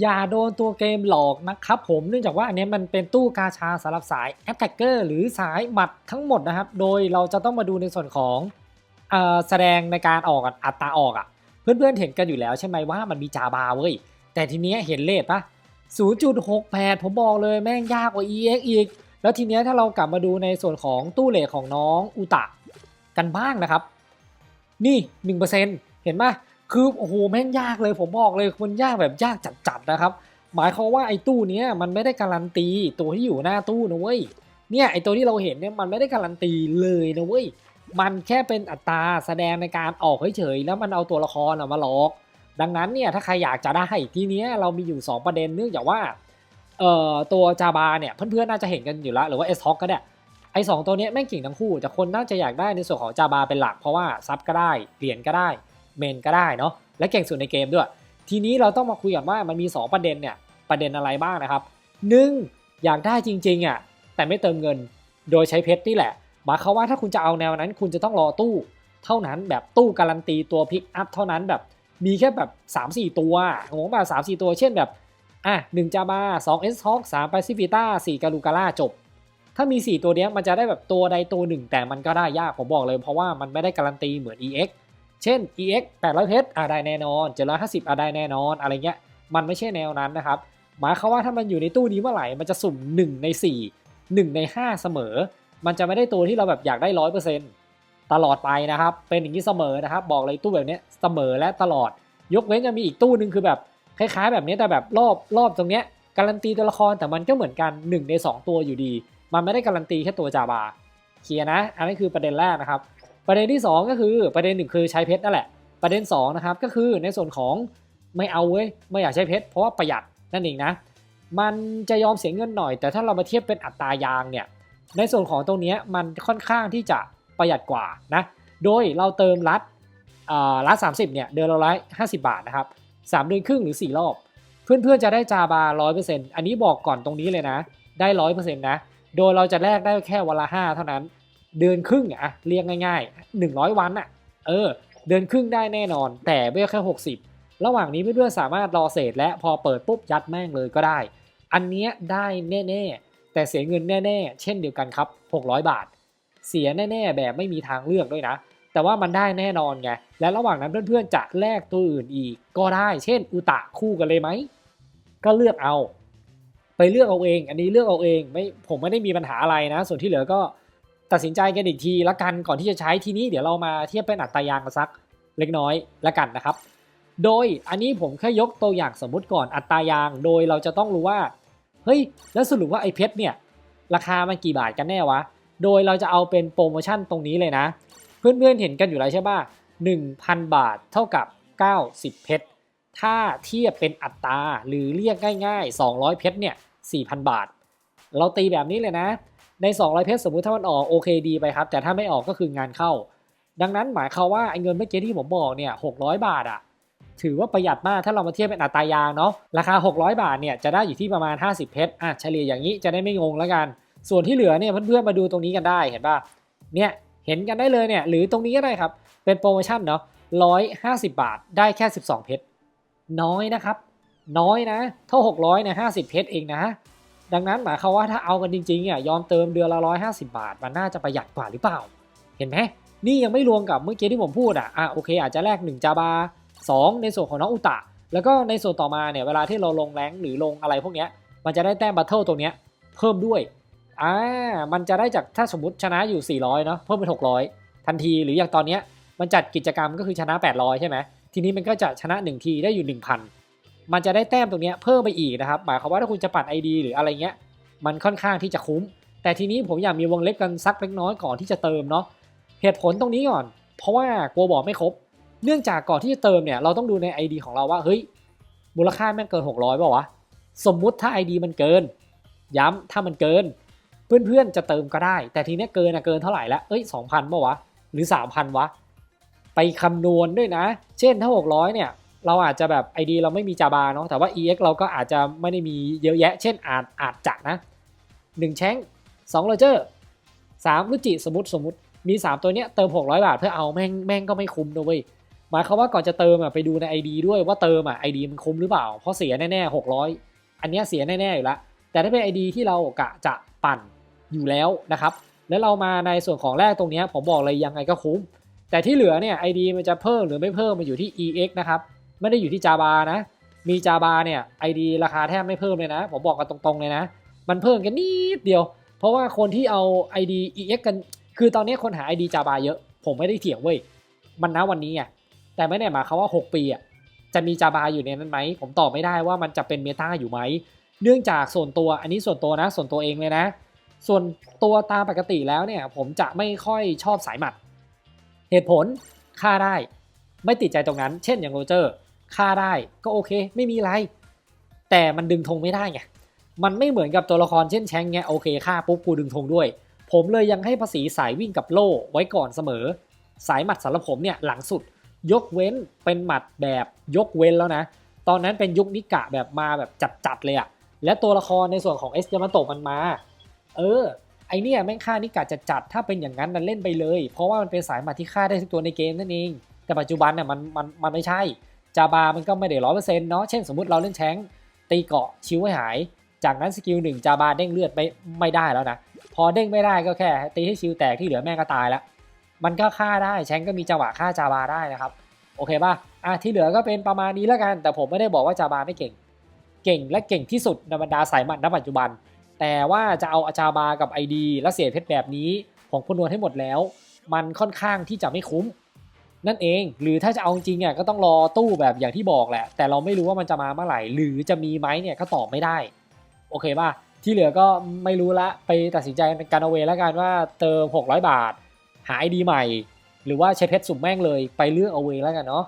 อย่าโดนตัวเกมหลอกนะครับผมเนื่องจากว่าอันนี้มันเป็นตู้กาชาสำหรับสายแอตแทกเกอร์หรือสายหมัดทั้งหมดนะครับ โดยเราจะต้องมาดูในส่วนของอแสดงในการออกอะอัตราออกอะ เพื่อนๆเห็นกันอยู่แล้วใช่ไหมว่ามันมีจาบาเว้ย แต่ทีเนี้ยเห็นเลทปะ0.68 ผมบอกเลยแม่งยากกว่า EX อีก แล้วทีเนี้ยถ้าเรากลับมาดูในส่วนของตู้เลทของน้องอุตะกันบ้างนะครับ นี่ 1%เห็นปะ คือโอ้โหแม่งยากเลยผมบอกเลยมันยากแบบยากจัดๆนะครับ หมายความว่าไอ้ตู้เนี้ยมันไม่ได้การันตีตัวที่อยู่หน้าตู้นะเว้ยเนี่ยไอ้ตัวที่เราเห็นเนี่ยมันไม่ได้การันตีเลยนะเว้ยมันแค่เป็นอัตราแสดงในการออกเฉยๆแล้วมันเอาตัวละครมาหลอก ดังนั้นเนี่ยถ้าใครอยากจะได้ทีเนี้ยเรามีอยู่ 2 ประเด็นเนื่องจากว่าเอ่อตัวจาบาเนี่ยเพื่อนๆน่าจะเห็นกันอยู่แล้วหรือว่าเอสท็อกก็ได้ไอ้สองตัวเนี้ยแม่งเก่งทั้งคู่แต่คนน่าจะอยากได้ในส่วนของจาบาเป็นหลักเพราะว่าซับก็ได้เหรียญก็ได้ เมนก็ได้เนาะและเก่งสุดในเกมด้วย ทีนี้เราต้องมาคุยกันว่ามันมี 2 ประเด็นเนี่ยประเด็นอะไรบ้างนะครับหนึ่งอยากได้จริงๆอะแต่ไม่เติมเงินโดยใช้เพชรนี่แหละหมายความว่าถ้าคุณจะเอาแนวนั้น คุณจะต้องรอตู้ เท่านั้นแบบตู้การันตีตัวพิกอัพเท่านั้นแบบมีแค่แบบ 3 4 ตัวงงป่ะสามสี่ตัวเช่นแบบอะหนึ่งจาบาสองเอสฮอกสามปาซิฟิต้าสี่กาลูกาล่าจบ ถ้ามี 4 ตัวเนี้ยมันจะได้แบบตัวใดตัวหนึ่ง แต่มันก็ได้ยากผมบอกเลยเพราะว่ามันไม่ได้การันตีเหมือน EX เช่น EX 800 เพชรอะได้แน่นอน 750อะได้แน่นอนอะไรเงี้ย มันไม่ใช่แนวนั้นนะครับ หมายความว่าถ้ามันอยู่ในตู้นี้เมื่อไหร่ มันจะสุ่ม 1 ใน 4 1 ใน 5 เสมอ มันจะไม่ได้ตัวที่เราแบบอยากได้ร้อยเปอร์เซ็นต์ตลอดไปนะครับ เป็นอย่างนี้เสมอนะครับ บอกเลยตู้แบบนี้เสมอและตลอด ยกเว้นจะมีอีกตู้หนึ่งคือแบบคล้ายๆ แบบนี้แต่แบบรอบรอบตรงเนี้ยการันตีตัวละครแต่มันก็เหมือนกัน 1 ใน 2 ตัวอยู่ดี มันไม่ได้การันตีแค่ตัวจาบาเคลียนะ อันนี้คือประเด็นแรกนะครับ ประเด็นที่ 2 ก็คือประเด็นหนึ่งคือใช้เพชรนั่นแหละ ประเด็น2นะครับก็คือในส่วนของไม่เอาเว้ยไม่อยากใช้เพชรเพราะว่าประหยัดนั่นเองนะมันจะยอมเสียเงินหน่อย แต่ถ้าเรามาเทียบเป็นอัตรายางเนี่ยในส่วนของตรงนี้มันค่อนข้างที่จะประหยัดกว่านะโดยเราเติมรัดรัด30เนี่ยเดือนละร้อยห้าสิบาทนะครับสามเดือนครึ่งหรือ4รอบ เพื่อนๆจะได้จาบาร้อยเปอร์เซ็นต์อันนี้บอกก่อนตรงนี้เลยนะ ได้ร้อยเปอร์เซ็นต์นะโดยเราจะแลกได้แค่วันละห้าเท่านั้น เดือนครึ่งอะเรียกง่ายๆ 100 วันอะเออ เดือนครึ่งได้แน่นอน แต่เบี้ยแค่ 60 ระหว่างนี้เพื่อนๆสามารถรอเศษและพอเปิดปุ๊บยัดแม่งเลยก็ได้ อันเนี้ยได้แน่ๆ แต่เสียเงินแน่ๆ เช่นเดียวกันครับ 600 บาท เสียแน่ๆ แบบไม่มีทางเลือกด้วยนะ แต่ว่ามันได้แน่นอนไง และระหว่างนั้นเพื่อนๆจะแลกตัวอื่นอีกก็ได้ เช่น อุตะคู่กันเลยไหม ก็เลือกเอา ไปเลือกเอาเอง อันนี้เลือกเอาเองไม่ผมไม่ได้มีปัญหาอะไรนะ ส่วนที่เหลือก็ ตัดสินใจกันอีกทีละกันก่อนที่จะใช้ทีนี้เดี๋ยวเรามาเทียบเป็นอัตรายางกันสักเล็กน้อยละกันนะครับ โดยอันนี้ผมแค่ยกตัวอย่างสมมุติก่อนอัตรายางโดยเราจะต้องรู้ว่าเฮ้ยแล้วสรุปว่าไอ้เพชรเนี่ยราคามันกี่บาทกันแน่วะ โดยเราจะเอาเป็นโปรโมชั่นตรงนี้เลยนะ เพื่อนๆเห็นกันอยู่แล้วใช่ป่ะ1,000 บาทเท่ากับ 90 เพชร ถ้าเทียบเป็นอัตราหรือเรียกง่าย ๆ 200 เพชรเนี่ย4,000 บาท เราตีแบบนี้เลยนะ ใน 200 เพชรสมมุติถ้ามันออกโอเคดีไปครับ แต่ถ้าไม่ออกก็คืองานเข้า ดังนั้นหมายความว่าไอ้เงินเมื่อกี้ที่ผมบอกเนี่ย600 บาทอะถือว่าประหยัดมากถ้าเรามาเทียบเป็นอัตรายางเนาะราคา 600 บาทเนี่ยจะได้อยู่ที่ประมาณ 50 เพชรอะเฉลี่ยอย่างนี้จะได้ไม่งงแล้วกัน ส่วนที่เหลือเนี่ยเพื่อนๆมาดูตรงนี้กันได้เห็นป่ะเนี่ยเห็นกันได้เลยเนี่ยหรือตรงนี้ก็ได้ครับเป็นโปรโมชั่นเนาะ150 บาทได้แค่ 12 เพชรน้อยนะครับ น้อยนะ เท่า 600เนี่ย50 เพชรเองนะ ดังนั้นหมายความว่าถ้าเอากันจริงๆอะยอมเติมเดือนละ150บาท มันน่าจะประหยัดกว่าหรือเปล่า เห็นไหมนี่ยังไม่รวมกับเมื่อกี้ที่ผมพูดอะอะโอเค อาจจะแลก1จาบา2ในส่วนของน้องอุตะ แล้วก็ในส่วนต่อมาเนี่ยเวลาที่เราลงแรงหรือลงอะไรพวกเนี้ยมันจะได้แต้มบัตเทิลตรงเนี้ยเพิ่มด้วยอ่ามันจะได้จากถ้าสมมติชนะอยู่ 400เนาะเพิ่มเป็น 600 ทันทีหรืออย่างตอนเนี้ยมันจัดกิจกรรมก็คือชนะ 800 ใช่ไหมทีนี้มันก็จะชนะ 1 ทีได้อยู่ 1,000 มันจะได้แต้มตรงนี้เพิ่มไปอีกนะครับ หมายความว่าถ้าคุณจะปัด ID หรืออะไรเงี้ย มันค่อนข้างที่จะคุ้ม แต่ทีนี้ผมอยากมีวงเล็บกันสักเล็กน้อยก่อนที่จะเติมเนาะ เหตุผลตรงนี้ก่อน เพราะว่ากลัวบอกไม่ครบ เนื่องจากก่อนที่จะเติมเนี่ย เราต้องดูใน ID ของเราว่า เฮ้ย มูลค่าแม่งเกิน 600ป่าวะ สมมุติถ้า ID มันเกิน ย้ำถ้ามันเกิน เพื่อนๆจะเติมก็ได้ แต่ทีนี้เกินอะเกินเท่าไหร่แล้วเอ้ย2,000ป่าวะ หรือ 3,000 วะ ไปคำนวณด้วยนะ เช่นถ้า 600 เนี่ย เราอาจจะแบบ ID เราไม่มีจาบาเนาะแต่ว่า EX เราก็อาจจะไม่ได้มีเยอะแยะ เช่นอาจอาจจะนะ 1 แชง2โรเจอร์3รุจิสมมติสมมติมี 3 ตัวเนี้ยเติม 600 บาทเพื่อเอาแม่งแม่งก็ไม่คุ้มนะเว้ยหมายความว่าก่อนจะเติมอะไปดูใน ID ด้วยว่าเติมอะ ID มันคุ้มหรือเปล่า เพราะเสียแน่ๆ600 อันเนี้ยเสียแน่ๆอยู่ล้วแต่ถ้าเป็น ID ที่เรากะจะปั่นอยู่แล้วนะครับแล้วเรามาในส่วนของแรกตรงเนี้ยผมบอกเลยยังไงก็คุ้ม แต่ที่เหลือเนี่ย ID มันจะเพิ่มหรือไม่เพิ่มมันอยู่ที่ EX นะครับ ไม่ได้อยู่ที่ Java นะ มี Java เนี่ย ID ราคาแทบไม่เพิ่มเลยนะ ผมบอกกันตรงๆเลยนะ มันเพิ่มกันนิดเดียว เพราะว่าคนที่เอา ID EX กัน คือตอนนี้คนหา ID Java เยอะ ผมไม่ได้เถียงเว้ย มันนะวันนี้อะแต่ไม่ได้หมายความว่า 6 ปีอะจะมี Java อยู่ในนั้นไหม ผมตอบไม่ได้ว่ามันจะเป็นเมตาอยู่ไหม เนื่องจากส่วนตัว อันนี้ส่วนตัวนะ ส่วนตัวเองเลยนะ ส่วนตัวตามปกติแล้วเนี่ย ผมจะไม่ค่อยชอบสายหมัด เหตุผลฆ่าได้ ไม่ติดใจตรงนั้น เช่นอย่างโรเจอร์ ฆ่าได้ก็โอเค ไม่มีไร แต่มันดึงธงไม่ได้ไงมันไม่เหมือนกับตัวละครเช่นแชงเงี้ยโอเคฆ่าปุ๊บกูดึงธงด้วย ผมเลยยังให้ภาษีสายวิ่งกับโล่ไว้ก่อนเสมอ สายหมัดสำหรับผมเนี่ยหลังสุด ยกเว้นเป็นหมัดแบบยกเว้นแล้วนะ ตอนนั้นเป็นยุคนิกะแบบมาแบบจัดๆเลยอะและตัวละครในส่วนของเอสยามาโตะมันมา เออไอเนี่ยแม่งฆ่านิกะจะจัดถ้าเป็นอย่างนั้นนันเล่นไปเลย เพราะว่ามันเป็นสายหมัดที่ฆ่าได้ทุกตัวในเกมนั่นเอง แต่ปัจจุบันเนี่ยมันมันมันไม่ใช่ จาบามันก็ไม่ได้ร้อยเปอร์เซ็นต์เนาะเช่นสมมติเราเล่นแชงตีเกาะชิวให้หาย จากนั้นสกิลหนึ่งจาบาเด้งเลือดไม่ไม่ได้แล้วนะพอเด้งไม่ได้ก็แค่ตีให้ชิวแตกที่เหลือแม่ก็ตายแล้วมันก็ฆ่าได้แชงก็มีจังหวะฆ่าจาบาได้นะครับโอเคป่ะอะที่เหลือก็เป็นประมาณนี้แล้วกัน แต่ผมไม่ได้บอกว่าจาบาไม่เก่ง เก่งและเก่งที่สุดในบรรดาสายมัดณปัจจุบัน แต่ว่าจะเอาอาจาบากับ ID และเสียเพชรแบบนี้ของคุณนวลให้หมดแล้ว มันค่อนข้างที่จะไม่คุ้ม นั่นเอง หรือถ้าจะเอาจริงอะก็ต้องรอตู้แบบอย่างที่บอกแหละ แต่เราไม่รู้ว่ามันจะมาเมื่อไหร่ หรือจะมีไหมเนี่ยก็ตอบไม่ได้ โอเคป่ะ ที่เหลือก็ไม่รู้ละไปตัดสินใจกันเอาเวแล้วกันว่าเติม 600 บาท หาไอดีใหม่ หรือว่าใช้เพชรสุ่มแม่งเลยไปเลือกเอาเวแล้วกันเนาะ